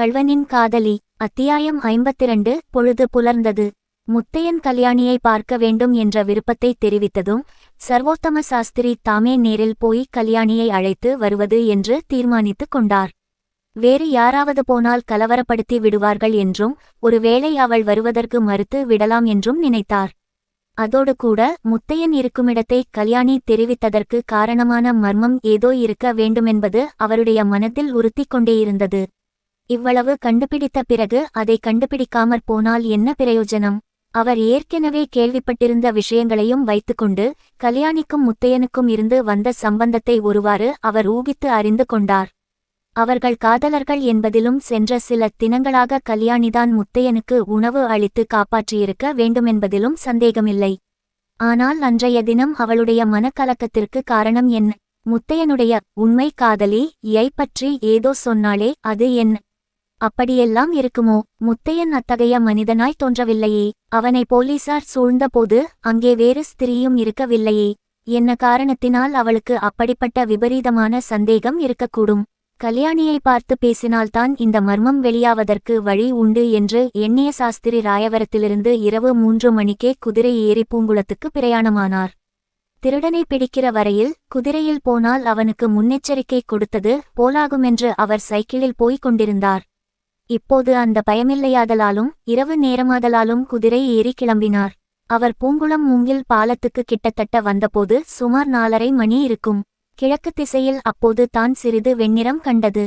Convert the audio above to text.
கள்வனின் காதலி அத்தியாயம் ஐம்பத்திரண்டு பொழுது புலர்ந்தது. முத்தையன் கல்யாணியை பார்க்க வேண்டும் என்ற விருப்பத்தை தெரிவித்ததும் சர்வோத்தம சாஸ்திரி தாமே நேரில் போய் கல்யாணியை அழைத்து வருவது என்று தீர்மானித்துக் கொண்டார். வேறு யாராவது போனால் கலவரப்படுத்தி விடுவார்கள் என்றும் ஒருவேளை அவள் வருவதற்கு மறுத்து விடலாம் என்றும் நினைத்தார். அதோடு கூட முத்தையன் இருக்குமிடத்தை கல்யாணி தெரிவித்ததற்கு காரணமான மர்மம் ஏதோ இருக்க வேண்டுமென்பது அவருடைய மனத்தில் உறுத்திக் கொண்டேயிருந்தது இவ்வளவு கண்டுபிடித்த பிறகு அதை கண்டுபிடிக்காமற் போனால் என்ன பிரயோஜனம்? அவர் ஏற்கனவே கேள்விப்பட்டிருந்த விஷயங்களையும் வைத்துக்கொண்டு கல்யாணிக்கும் முத்தையனுக்கும் இருந்து வந்த சம்பந்தத்தை ஒருவாறு அவர் ஊகித்து அறிந்து கொண்டார். அவர்கள் காதலர்கள் என்பதிலும் சென்ற சில தினங்களாக கல்யாணிதான் முத்தையனுக்கு உணவு அளித்து காப்பாற்றியிருக்க வேண்டுமென்பதிலும் சந்தேகமில்லை. ஆனால் அன்றைய தினம் அவளுடைய மனக்கலக்கத்திற்கு காரணம் என்ன? முத்தையனுடைய உண்மை காதலி யை பற்றி ஏதோ சொன்னாலே அது என்ன? அப்படியெல்லாம் இருக்குமோ? முத்தையன் அத்தகைய மனிதனாய் தோன்றவில்லையே. அவனை போலீசார் சூழ்ந்தபோது அங்கே வேறு ஸ்திரீயும் இருக்கவில்லையே. என்ன காரணத்தினால் அவளுக்கு அப்படிப்பட்ட விபரீதமான சந்தேகம் இருக்கக்கூடும்? கல்யாணியை பார்த்து பேசினால்தான் இந்த மர்மம் வெளியாவதற்கு வழி உண்டு என்று எண்ணிய சாஸ்திரி ராயவரத்திலிருந்து இரவு மூன்று மணிக்கே குதிரை ஏறி பூங்குளத்துக்கு பிரயாணமானார். திருடனை பிடிக்கிற வரையில் குதிரையில் போனால் அவனுக்கு முன்னெச்சரிக்கை கொடுத்தது போலாகுமென்று அவர் சைக்கிளில் போய்க் கொண்டிருந்தார். இப்போது அந்த பயமில்லையாதலாலும் இரவு நேரமாதலாலும் குதிரை ஏறி கிளம்பினார். அவர் பூங்குளம் மூங்கில் பாலத்துக்கு கிட்டத்தட்ட வந்தபோது சுமார் நாலரை மணி இருக்கும். கிழக்கு திசையில் அப்போது தான் சிறிது வெண்ணிறம் கண்டது.